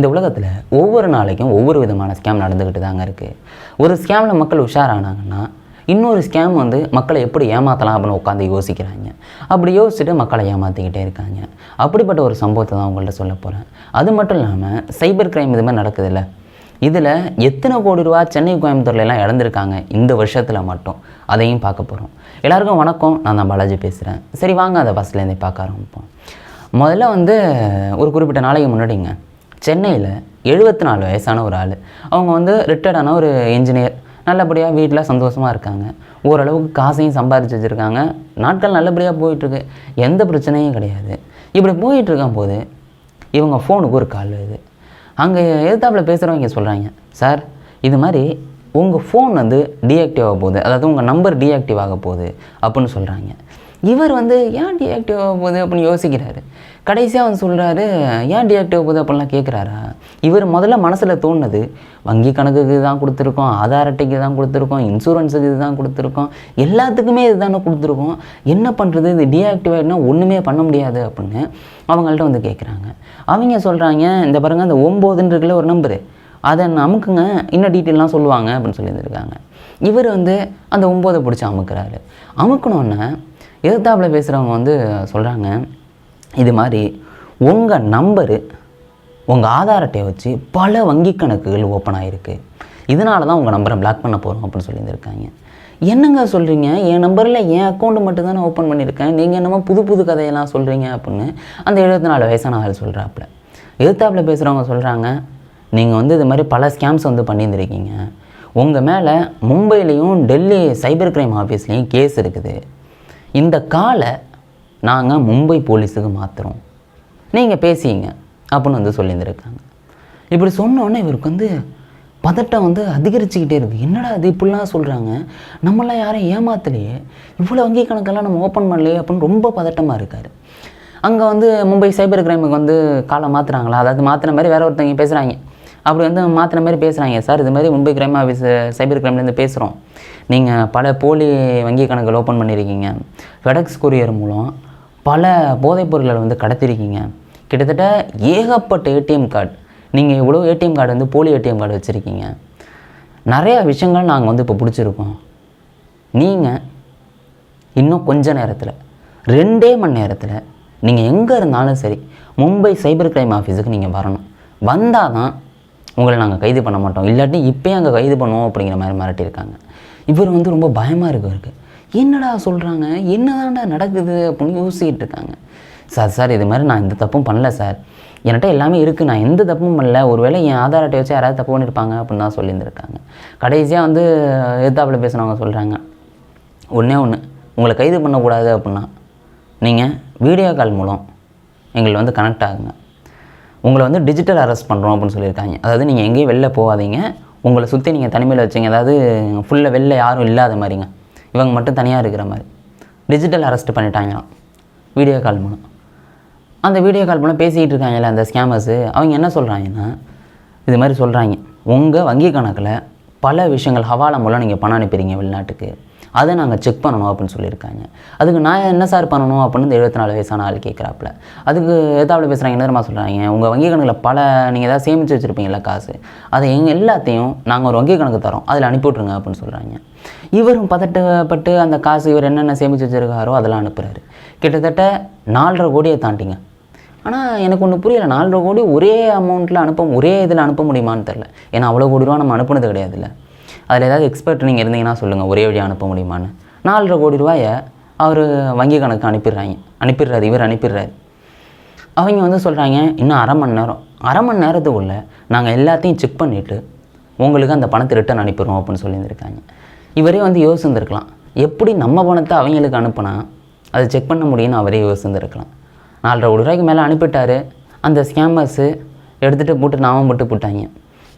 இந்த உலகத்தில் ஒவ்வொரு நாளைக்கும் ஒவ்வொரு விதமான ஸ்கேம் நடந்துக்கிட்டு தாங்க இருக்குது ஒரு ஸ்கேமில் மக்கள் உஷாரானாங்கன்னா இன்னொரு ஸ்கேம் வந்து மக்களை எப்படி ஏமாற்றலாம் அப்படின்னு உட்காந்து யோசிக்கிறாங்க. அப்படி யோசிச்சுட்டு மக்களை ஏமாற்றிக்கிட்டே இருக்காங்க. அப்படிப்பட்ட ஒரு சம்பவத்தை தான் உங்கள்கிட்ட சொல்ல போகிறேன் அது மட்டும் இல்லாமல் சைபர் கிரைம் இது மாதிரி நடக்குதுல்ல. இதில் எத்தனை கோடி ரூபா சென்னை கோயம்புத்தூர்லாம் இழந்திருக்காங்க இந்த வருஷத்தில் மட்டும். அதையும் பார்க்க போகிறோம் எல்லாருக்கும் வணக்கம். நான் தான் பாலாஜி பேசுகிறேன் சரி வாங்க அதை ஃபஸ்ட்லேருந்தே பார்க்க ஆரம்பிப்போம். முதல்ல வந்து ஒரு குறிப்பிட்ட நாளைக்கு முன்னாடிங்க சென்னையில் எழுபத்தி நாலு வயசான ஒரு ஆள். அவங்க வந்து ரிட்டையர்டான ஒரு இன்ஜினியர் நல்லபடியாக வீட்டில் சந்தோஷமாக இருக்காங்க. ஓரளவுக்கு காசையும் சம்பாதிச்சு வச்சுருக்காங்க. நாட்கள் நல்லபடியாக போயிட்டுருக்கு. எந்த பிரச்சனையும் கிடையாது. இப்படி போயிட்டுருக்கும் போது இவங்க ஃபோனுக்கு ஒரு கால் வருது. அங்கே எதிர்த்தாப்பில் பேசுகிறவங்க சொல்கிறாங்க சார் இது மாதிரி உங்கள் ஃபோன் வந்து டீஆக்டிவ் ஆக போகுது. அதாவது உங்கள் நம்பர் டீஆக்டிவ் ஆக போகுது. அப்படின்னு சொல்கிறாங்க இவர் வந்து ஏன் டிஆக்டிவ் ஆக போகுது அப்படின்னு யோசிக்கிறாரு. கடைசியாக வந்து சொல்கிறாரு ஏன் டிஆக்டிவ் போகுது அப்படிலாம் கேட்குறாரா இவர் முதல்ல மனசில் தோணுது வங்கி கணக்குக்கு தான் கொடுத்துருக்கோம் ஆதார் அட்டைக்கு தான் கொடுத்துருக்கோம் இன்சூரன்ஸுக்கு இது தான் கொடுத்துருக்கோம் எல்லாத்துக்குமே இது தானே கொடுத்துருக்கோம். என்ன பண்ணுறது இது டீஆக்டிவ் ஆகிடுனா ஒன்றுமே பண்ண முடியாது அப்படின்னு அவங்கள்ட்ட வந்து கேட்குறாங்க அவங்க சொல்கிறாங்க இந்த பாருங்கள் அந்த ஒம்போதுன்றதுல ஒரு நம்பரு அதை அமுக்குங்க இன்னும் டீட்டெயிலாம் சொல்லுவாங்க அப்படின்னு சொல்லியிருந்துருக்காங்க. இவர் வந்து அந்த ஒம்போதை பிடிச்சி அமுக்குறாரு. அமுக்கணுன்னா எதிர்த்தாப்பில் பேசுகிறவங்க வந்து சொல்கிறாங்க இது மாதிரி உங்கள் நம்பரு உங்கள் ஆதார் அட்டையை வச்சு பல வங்கி கணக்குகள் ஓப்பன் ஆகிருக்கு இதனால தான் உங்கள் நம்பரை பிளாக் பண்ண போகிறோம் அப்படின்னு சொல்லியிருந்திருக்காங்க. என்னங்க சொல்கிறீங்க என் நம்பரில் என் அக்கௌண்ட்டு மட்டும் தானே ஓப்பன் பண்ணியிருக்கேன். நீங்கள் என்னமோ புது புது கதையெல்லாம் சொல்கிறீங்க அப்படின்னு அந்த எழுபத்தி நாலு வயசான ஆள் சொல்கிறாப்புல எழுத்தாப்பில் பேசுகிறவங்க சொல்கிறாங்க நீங்கள் வந்து இது மாதிரி பல ஸ்கேம்ஸ் வந்து பண்ணியிருந்திருக்கீங்க. உங்கள் மேலே மும்பையிலையும் டெல்லி சைபர் கிரைம் ஆஃபீஸ்லேயும் கேஸ் இருக்குது. இந்த காலை நாங்கள் மும்பை போலீஸுக்கு மாற்றுறோம் நீங்கள் பேசிங்க அப்படின்னு வந்து சொல்லியிருந்துருக்காங்க. இப்படி சொன்னோன்னே இவருக்கு வந்து பதட்டம் வந்து அதிகரிச்சுக்கிட்டே இருக்குது என்னடா இது இப்படிலாம் சொல்கிறாங்க நம்மளாம் யாரையும் ஏமாத்தலையே. இவ்வளோ வங்கி கணக்கெல்லாம் நம்ம ஓப்பன் பண்ணலையே அப்படின்னு ரொம்ப பதட்டமாக இருக்கார். அங்கே வந்து மும்பை சைபர் கிரைமுக்கு வந்து காலை மாற்றுறாங்களா அதாவது மாற்றின மாதிரி வேற ஒருத்தவங்க பேசுகிறாங்க அப்படி வந்து மாற்றின மாதிரி பேசுகிறாங்க சார் இது மாதிரி மும்பை கிரைம் ஆஃபீஸ் சைபர் கிரைம்லேருந்து பேசுகிறோம் நீங்கள் பல போலி வங்கி கணக்குகள் ஓப்பன் பண்ணியிருக்கீங்க ஃபெடக்ஸ் கொரியர் மூலம் பல போதைப் பொருட்களை வந்து கடத்திருக்கீங்க. கிட்டத்தட்ட ஏகப்பட்ட ஏடிஎம் கார்டு நீங்கள் இவ்வளோ ஏடிஎம் கார்டு வந்து போலி ஏடிஎம் கார்டு வச்சுருக்கீங்க. நிறையா விஷயங்கள் நாங்கள் வந்து இப்போ பிடிச்சிருக்கோம். நீங்கள் இன்னும் கொஞ்ச நேரத்தில் ரெண்டே மணி நேரத்தில் நீங்கள் எங்கே இருந்தாலும் சரி மும்பை சைபர் கிரைம் ஆஃபீஸுக்கு நீங்கள் வரணும். வந்தால் தான் உங்களை நாங்கள் கைது பண்ண மாட்டோம். இல்லாட்டி இப்போயே அங்கே கைது பண்ணுவோம் அப்படிங்கிற மாதிரி மிரட்டியிருக்காங்க. இவர் வந்து ரொம்ப பயமாக இருக்கு இவருக்கு என்னடா சொல்கிறாங்க என்னதான்டா நடக்குது அப்படின்னு யோசிக்கிட்டு இருக்காங்க. சார் சார் இது மாதிரி நான் எந்த தப்பும் பண்ணல சார். என்கிட்ட எல்லாமே இருக்குது நான் எந்த தப்பும் பண்ணல. ஒருவேளை என் ஆதார் அட்டை வச்சு யாராவது தப்பு பண்ணியிருப்பாங்க அப்படின்னு தான் சொல்லியிருந்திருக்காங்க. கடைசியாக வந்து எதிர்த்தாப்பில் பேசுனவங்க சொல்கிறாங்க ஒன்றே ஒன்று உங்களை கைது பண்ணக்கூடாது அப்படின்னா நீங்கள் வீடியோ கால் மூலம் எங்களை வந்து கனெக்ட் ஆகுங்க. உங்களை வந்து டிஜிட்டல் அரெஸ்ட் பண்ணுறோம் அப்படின்னு சொல்லியிருக்காங்க. அதாவது நீங்கள் எங்கேயும் வெளில போகாதீங்க. உங்களை சுற்றி நீங்கள் தனிமையில் வச்சிங்க. அதாவது ஃபுல்லாக வெளில யாரும் இல்லாத மாதிரிங்க. இவங்க மட்டும் தனியாக இருக்கிற மாதிரி. டிஜிட்டல் அரெஸ்ட் பண்ணிட்டாங்களாம். வீடியோ கால் மூலம். அந்த வீடியோ கால் மூலம் பேசிக்கிட்டு இருக்காங்கல்ல அந்த ஸ்கேமர்ஸு அவங்க என்ன சொல்கிறாங்கன்னா இது மாதிரி சொல்கிறாங்க உங்கள் வங்கி கணக்கில் பல விஷயங்கள் ஹவாலா மூலம் நீங்கள் பணம் அனுப்புறீங்க வெளிநாட்டுக்கு. அதை நாங்கள் செக் பண்ணணும் அப்படின்னு சொல்லியிருக்காங்க. அதுக்கு நான் என்ன சார் பண்ணணும் அப்படின்னு இந்த எழுபத்தி நாலு வயசான ஆள் கேட்குறாப்புல அதுக்கு எதாவது பேசுகிறாங்க என்ன தெரியுமா சொல்கிறாங்க உங்கள் வங்கி கணக்கில் பல நீங்கள் ஏதாவது சேமித்து வச்சுருப்பீங்களா காசு அதை எங்கள் எல்லாத்தையும் நாங்கள் ஒரு வங்கி கணக்கு தரோம் அதில் அனுப்பி விட்ருங்க அப்படின்னு சொல்கிறாங்க இவரும் பதட்டப்பட்டு அந்த காசு இவர் என்னென்ன சேமித்து வச்சுருக்காரோ அதெல்லாம் அனுப்புகிறாரு கிட்டத்தட்ட நாலரை கோடியை தாண்டிங்க. ஆனால் எனக்கு ஒன்று புரியல நாலரை கோடி ஒரே அமௌண்ட்டில் அனுப்ப ஒரே இதில் அனுப்ப முடியுமான்னு தெரில ஏன்னா அவ்வளோ கோடி ரூபா நம்ம அனுப்புனது கிடையாதுல்ல. அதில் ஏதாவது எக்ஸ்பர்ட் நீங்கள் இருந்தீங்கன்னா சொல்லுங்கள் ஒரே வழியாக அனுப்ப முடியுமான்னு. நாலரை கோடி ரூபாயை அவர் வங்கி கணக்கு அனுப்பிடுறாங்க. அனுப்பிடுறாரு இவர் அனுப்பிடுறாரு. அவங்க வந்து சொல்கிறாங்க இன்னும் அரை மணி நேரம் அரை மணி நேரத்துக்குள்ளே நாங்கள் எல்லாத்தையும் செக் பண்ணிவிட்டு உங்களுக்கு அந்த பணத்தை ரிட்டர்ன் அனுப்பிடுறோம் அப்படின்னு சொல்லியிருந்திருக்காங்க. இவரே வந்து யோசிச்சுருந்துருக்கலாம். எப்படி நம்ம பணத்தை அவங்களுக்கு அனுப்புனா அதை செக் பண்ண முடியும்னு அவரே யோசிச்சுருந்துருக்கலாம். நாலரை கோடி ரூபாய்க்கு மேலே அனுப்பிட்டாரு. அந்த ஸ்கேமர்ஸு எடுத்துகிட்டு போட்டு நாமம் போட்டு போட்டாங்க.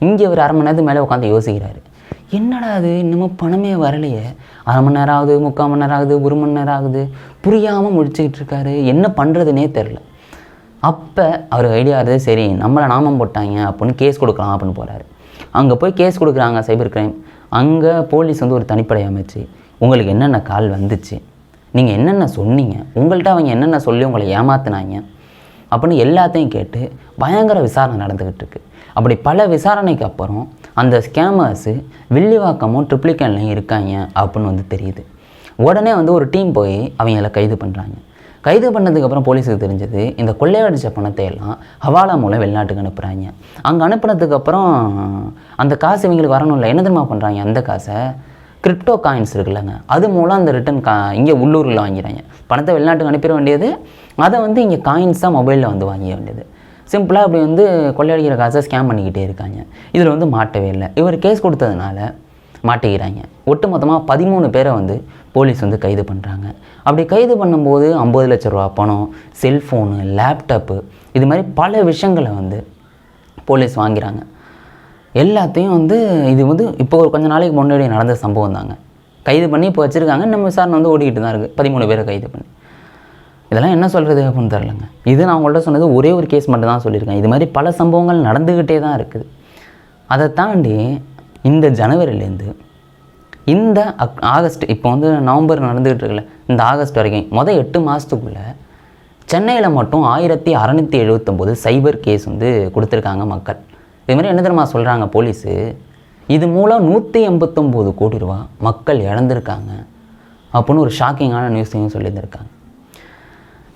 இங்கே ஒரு அரை மணி நேரத்துக்கு மேலே உட்காந்து யோசிக்கிறாரு. என்னடா அது இன்னமும் பணமே வரலையே. அரை மணி நேரம் ஆகுது முக்கால் மணி நேரம் ஆகுது ஒரு மணி நேரம் ஆகுது. புரியாமல் முடிச்சுக்கிட்டு இருக்காரு. என்ன பண்ணுறதுனே தெரில அப்போ அவர் ஐடியா இருந்தது சரி நம்மளை நாமம் போட்டாங்க அப்படின்னு கேஸ் கொடுக்கலாம் அப்படின்னு போகிறாரு அங்கே போய் கேஸ் கொடுக்குறாங்க சைபர் கிரைம் அங்கே போலீஸ் வந்து ஒரு தனிப்படை அமைச்சு உங்களுக்கு என்னென்ன கால் வந்துச்சு? நீங்கள் என்னென்ன சொன்னீங்க? உங்கள்கிட்ட அவங்க என்னென்ன சொல்லி உங்களை ஏமாத்தினாங்க? அப்படின்னு எல்லாத்தையும் கேட்டு பயங்கர விசாரணை நடந்துக்கிட்டு இருக்கு. அப்படி பல விசாரணைக்கு அப்புறம் அந்த ஸ்கேமர்ஸு வில்லிவாக்கமும் ட்ரிப்ளிகன்லையும் இருக்காங்க அப்படின்னு வந்து தெரியுது. உடனே வந்து ஒரு டீம் போய் அவங்கள கைது பண்ணுறாங்க கைது பண்ணதுக்கப்புறம் போலீஸுக்கு தெரிஞ்சது இந்த கொள்ளையடிச்ச பணத்தை எல்லாம் ஹவாலா மூலம் வெளிநாட்டுக்கு அனுப்புகிறாங்க அங்கே அனுப்புனதுக்கப்புறம் அந்த காசு இவங்களுக்கு வரணும் இல்லை என்ன தெரியுமா பண்ணுறாங்க அந்த காசை? கிரிப்டோ காயின்ஸ் இருக்குல்லங்க. அது மூலம் அந்த ரிட்டன் கா இங்கே உள்ளூரில் வாங்கிறாங்க பணத்தை வெளிநாட்டுக்கு அனுப்பிட வேண்டியது அதை வந்து இங்கே காயின்ஸாக மொபைலில் வந்து வாங்கிட வேண்டியது. சிம்பிளாக அப்படி வந்து கொள்ளையடிக்கிற காசை ஸ்கேம் பண்ணிக்கிட்டே இருக்காங்க. இதில் வந்து மாட்டவே இல்லை. இவர் கேஸ் கொடுத்ததுனால மாட்டிக்கிறாங்க. ஒட்டு மொத்தமாக பதிமூணு பேரை வந்து போலீஸ் வந்து கைது பண்ணுறாங்க அப்படி கைது பண்ணும்போது ஐம்பது லட்ச ரூபா பணம் செல்ஃபோனு லேப்டாப்பு இது மாதிரி பல விஷயங்களை வந்து போலீஸ் வாங்கிறாங்க. எல்லாத்தையும் வந்து இது வந்து இப்போ ஒரு கொஞ்சம் நாளைக்கு முன்னாடி நடந்த சம்பவம் தாங்க. கைது பண்ணி இப்போ வச்சுருக்காங்க. நம்ம விசாரணை வந்து ஓடிக்கிட்டு தான் இருக்குது பதிமூணு பேரை கைது பண்ணி. இதெல்லாம் என்ன சொல்கிறது அப்படின்னு தெரிலங்க இது நான் உங்கள்கிட்ட சொன்னது ஒரே ஒரு கேஸ் மட்டும் தான் சொல்லியிருக்கேன். இது மாதிரி பல சம்பவங்கள் நடந்துக்கிட்டே தான் இருக்குது. அதை தாண்டி இந்த ஜனவரிலேருந்து இந்த அக் ஆகஸ்ட் இப்போ வந்து நவம்பர் நடந்துக்கிட்டு இருக்குல்ல இந்த ஆகஸ்ட் வரைக்கும் மொதல் எட்டு மாதத்துக்குள்ளே சென்னையில் மட்டும் ஆயிரத்தி அறநூற்றி எழுபத்தொம்போது சைபர் கேஸ் வந்து கொடுத்துருக்காங்க மக்கள். இது மாதிரி என்ன தெரியுமா சொல்கிறாங்க போலீஸு? இது மூலம் நூற்றி எண்பத்தொம்போது கோடி ரூபா மக்கள் இழந்திருக்காங்க அப்படின்னு ஒரு ஷாக்கிங்கான நியூஸையும் சொல்லியிருந்திருக்காங்க.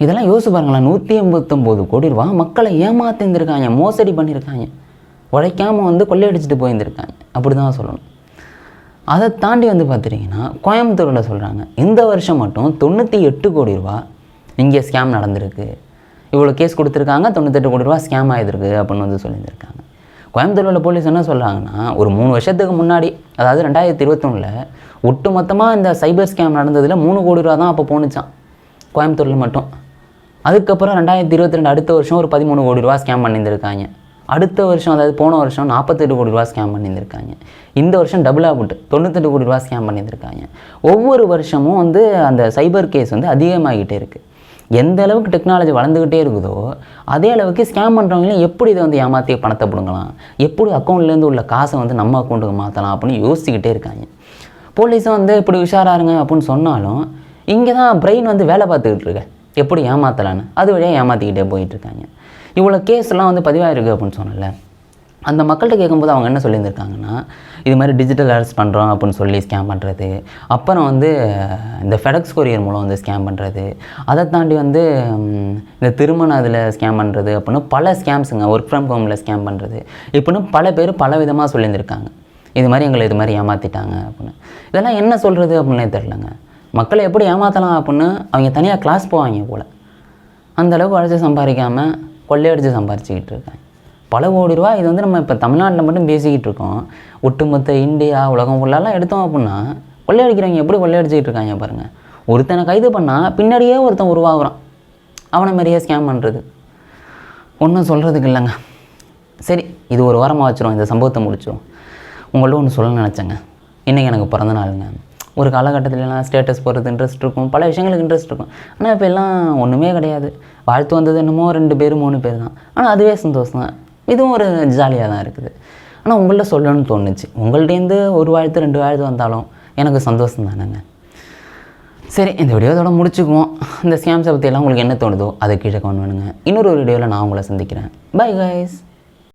இதெல்லாம் யோசிச்சு பாருங்களேன் நூற்றி எண்பத்தொம்போது கோடி ரூபா மக்களை ஏமாத்திருந்துருக்காங்க மோசடி பண்ணியிருக்காங்க உழைக்காமல் வந்து கொள்ளையடிச்சிட்டு போயிருந்திருக்காங்க. அப்படி தான் சொல்லணும். அதை தாண்டி வந்து பார்த்துட்டிங்கன்னா கோயம்புத்தூரில் சொல்கிறாங்க இந்த வருஷம் மட்டும் தொண்ணூற்றி எட்டு கோடி ரூபா இங்கே ஸ்கேம் நடந்திருக்கு. இவ்வளோ கேஸ் கொடுத்துருக்காங்க தொண்ணூத்தெட்டு கோடி ரூபா ஸ்கேம் ஆகிருக்கு அப்படின்னு வந்து சொல்லியிருந்திருக்காங்க. கோயம்புத்தூர் உள்ள போலீஸ் என்ன சொல்கிறாங்கன்னா ஒரு மூணு வருஷத்துக்கு முன்னாடி அதாவது ரெண்டாயிரத்தி இருபத்தொன்னில் ஒட்டு மொத்தமாக இந்த சைபர் ஸ்கேம் நடந்ததில் மூணு கோடி ரூபா தான் அப்போ போணுச்சான் கோயம்புத்தூரில் மட்டும். அதுக்கப்புறம் ரெண்டாயிரத்தி இருபத்தி ரெண்டு அடுத்த வருஷம் ஒரு பதிமூணு கோடி ரூபா ஸ்கேம் பண்ணியிருந்திருக்காங்க. அடுத்த வருஷம் அதாவது போன வருஷம் நாற்பத்தெட்டு கோடி ரூபா ஸ்கேம் பண்ணியிருந்திருக்காங்க. இந்த வருஷம் டபுளாக போட்டு தொண்ணூத்தெட்டு கோடி ரூபா ஸ்கேம் பண்ணியிருந்திருக்காங்க. ஒவ்வொரு வருஷமும் வந்து அந்த சைபர் கேஸ் வந்து அதிகமாகிட்டே இருக்குது எந்த அளவுக்கு டெக்னாலஜி வளர்ந்துக்கிட்டே இருக்குதோ அதே அளவுக்கு ஸ்கேம் பண்ணுறவங்களையும் எப்படி இதை வந்து ஏமாற்றி பணத்தை பிடுங்கலாம்? எப்படி அக்கௌண்ட்லேருந்து உள்ள காசை வந்து நம்ம அக்கௌண்ட்டுக்கு மாற்றலாம் அப்படின்னு யோசிச்சுக்கிட்டே இருக்காங்க. போலீஸும் வந்து இப்படி உஷாராருங்க அப்படின்னு சொன்னாலும் இங்கே தான் பிரெயின் வந்து வேலை பார்த்துக்கிட்டு இருக்கேன் எப்படி ஏமாற்றலான்னு அது வழியாக ஏமாற்றிக்கிட்டே போயிட்டுருக்காங்க. இவ்வளோ கேஸ்லாம் வந்து பதிவாயிருக்கு அப்படின்னு சொன்னல அந்த மக்கள்கிட்ட கேட்கும்போது அவங்க என்ன சொல்லியிருந்திருக்காங்கன்னா இது மாதிரி டிஜிட்டல் அரெஸ்ட் பண்ணுறோம் அப்படின்னு சொல்லி ஸ்கேம் பண்ணுறது அப்புறம் வந்து இந்த ஃபெடக்ஸ் கொரியர் மூலம் வந்து ஸ்கேம் பண்ணுறது அதை தாண்டி வந்து இந்த திருமண அதில் ஸ்கேம் பண்ணுறது அப்படின்னு பல ஸ்கேம்ஸுங்க ஒர்க் ஃப்ரம் ஹோமில் ஸ்கேம் பண்ணுறது இப்படின்னு பல பேர் பல விதமாக சொல்லியிருந்திருக்காங்க. இது மாதிரி எங்களை இது மாதிரி ஏமாற்றிட்டாங்க அப்படின்னு. இதெல்லாம் என்ன சொல்கிறது அப்படின்னே தெரிலங்க மக்களை எப்படி ஏமாற்றலாம் அப்படின்னு அவங்க தனியாக கிளாஸ் போவாங்க போல். அந்தளவுக்கு உழைச்சி சம்பாதிக்காமல் கொள்ளையடித்து சம்பாரிச்சிக்கிட்டு இருக்காங்க. பல கோடி ரூபா இது வந்து நம்ம இப்போ தமிழ்நாட்டில் மட்டும் பேசிக்கிட்டு இருக்கோம். ஒட்டுமொத்த இந்தியா உலகம் ஃபுல்லாலாம் எடுத்தோம் அப்படின்னா கொள்ளையடிக்கிறவங்க எப்படி கொள்ளையடிச்சிக்கிட்டு இருக்காங்க பாருங்கள் ஒருத்தனை கைது பண்ணால் பின்னாடியே ஒருத்தன் உருவாகுறான். அவனை மாதிரியே ஸ்கேம் பண்ணுறது ஒன்றும் சொல்கிறதுக்கு இல்லைங்க. சரி இது ஒரு வாரமாக வச்சுரும் இந்த சம்பவத்தை முடிச்சிடும் உங்கள்ட்ட ஒன்று சொல்ல நினச்சேங்க. இன்றைக்கி எனக்கு பிறந்த நாளுங்க. ஒரு காலகட்டத்திலலாம் ஸ்டேட்டஸ் போகிறது இன்ட்ரெஸ்ட் இருக்கும். பல விஷயங்களுக்கு இன்ட்ரெஸ்ட் இருக்கும். ஆனால் இப்போ எல்லாம் ஒன்றுமே கிடையாது. வாழ்த்து வந்தது என்னமோ ரெண்டு பேர் மூணு பேர் தான். ஆனால் அதுவே சந்தோஷம் தான். இதுவும் ஒரு ஜாலியாக தான் இருக்குது. ஆனால் உங்கள்ட்ட சொல்லணும்னு தோணுச்சு. உங்கள்கிட்டேருந்து ஒரு வாழ்த்து ரெண்டு வாழ்த்து வந்தாலும் எனக்கு சந்தோஷம் தானேங்க. சரி இந்த வீடியோதோட முடிச்சுக்குவோம். இந்த ஸ்கேம்ஸை பற்றியெல்லாம் உங்களுக்கு என்ன தோணுதோ அதை கீழே கமெண்ட் பண்ணுங்கள் இன்னொரு வீடியோவில் நான் உங்களை சந்திக்கிறேன். Bye guys